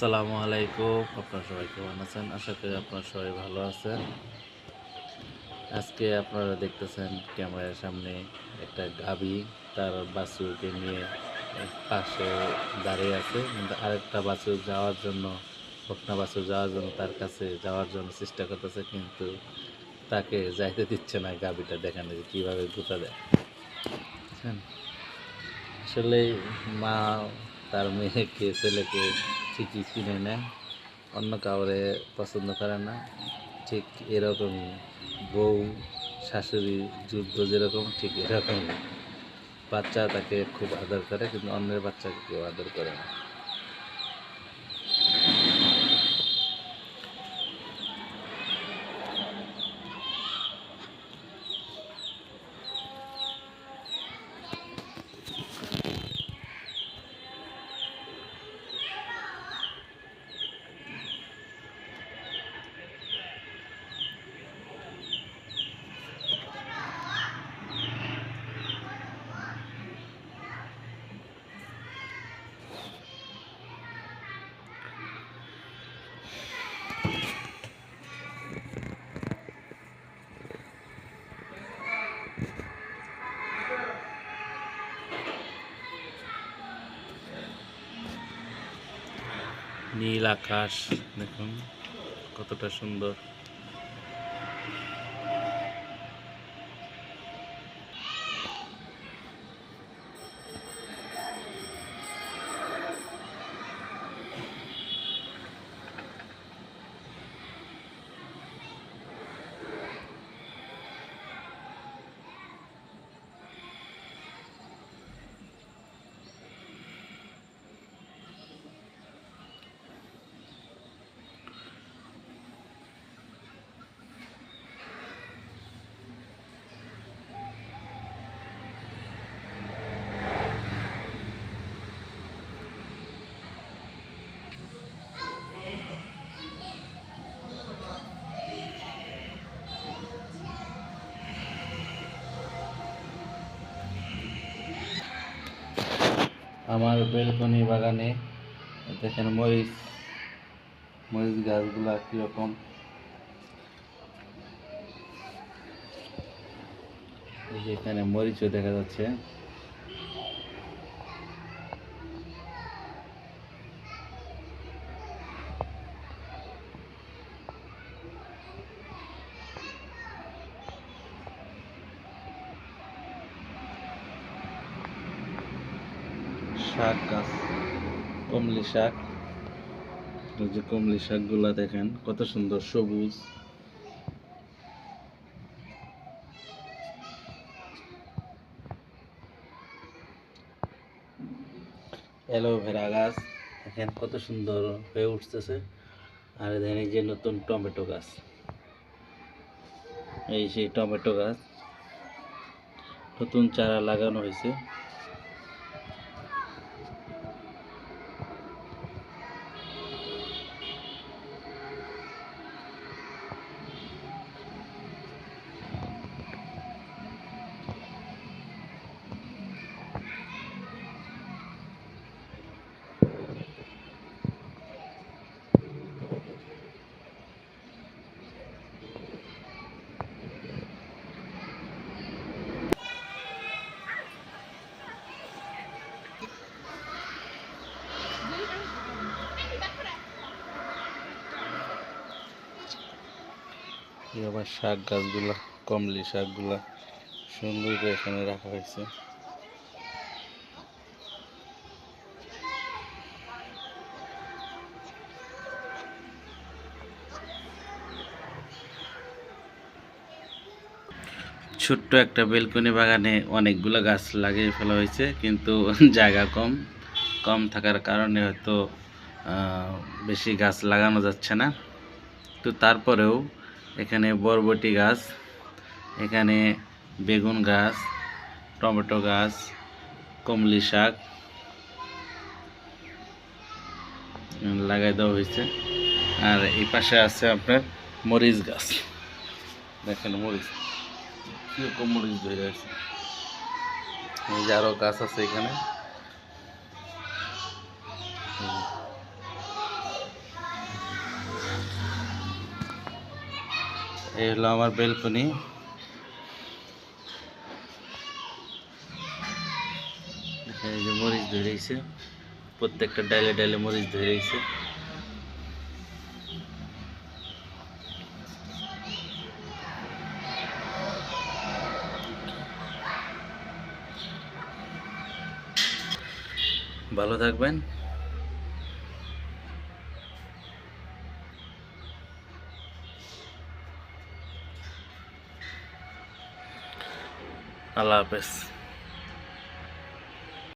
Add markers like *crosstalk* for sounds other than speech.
আসসালামু আলাইকুম। আপনারা সবাই কেমন আছেন? আশা করি আপনারা সবাই ভালো আছেন। আজকে আপনারা দেখতেছেন ক্যামেরার সামনে একটা গাবি তার বাছুরকে নিয়ে পাশে দাঁড়িয়ে আছে। কিন্তু আরেকটা বাছুর যাওয়ার জন্য, বকনা বাছুর যাওয়ার জন্য তার কাছে যাওয়ার জন্য চেষ্টা করতেছে, কিন্তু তাকে যাইতে দিচ্ছে না গাবিটা দেখানো যে কীভাবে গুতা দেয়? আসলে মা তার মেয়েকে, ছেলেকে ঠিকই কিনে নেয় অন্য কাউরে পছন্দ করে না। ঠিক এরকমই, বউ, শাশুড়ি, যুদ্ধ যেরকম, ঠিক এরকমই। বাচ্চা তাকে খুব আদর করে, কিন্তু অন্যের বাচ্চাকে কেউ আদর করে না। নীল আকাশ দেখুন কতটা সুন্দর। আমার বেলকনি বাগানে দেখেন মরিচ মরিচ গাছগুলা কীরকম। এখানে মরিচও দেখা যাচ্ছে। শাক গাছ, কমলি শাক। যে কমলি শাকগুলা দেখেন, কত সুন্দর সবুজ। অ্যালোভেরা গাছ, দেখেন কত সুন্দর হয়ে উঠতেছে। আর দেখেন এই যে নতুন টমেটো গাছ। এই সেই টমেটো গাছ, নতুন চারা লাগানো হয়েছে। এই আবার শাক গাছগুলা, কমলি শাকগুলা সুন্দর করে এখানে রাখা হয়েছে। ছোট্ট একটা বেলকনি বাগানে অনেকগুলো গাছ লাগিয়ে ফেলা হয়েছে, কিন্তু *laughs* জায়গা কম কম থাকার কারণে হয়তো বেশি গাছ লাগানো যাচ্ছে না। তো তারপরেও এখানে বরবটি গাছ, এখানে বেগুন গাছ, টমেটো গাছ, কমলি শাক লাগাই দেওয়া হয়েছে। আর এই পাশে আছে আপনার মরিচ গাছ। দেখেন মরিচ, কীরকম মরিচ ধরে আছে। আরও গাছ আছে এখানে। এই হলো আমার বেলকনি এখানে যে মরিচ ধরেছে প্রত্যেকটা ডালে ডালে মরিচ ধরেছে ভালো থাকবেন আল্লাহ হাফেজ।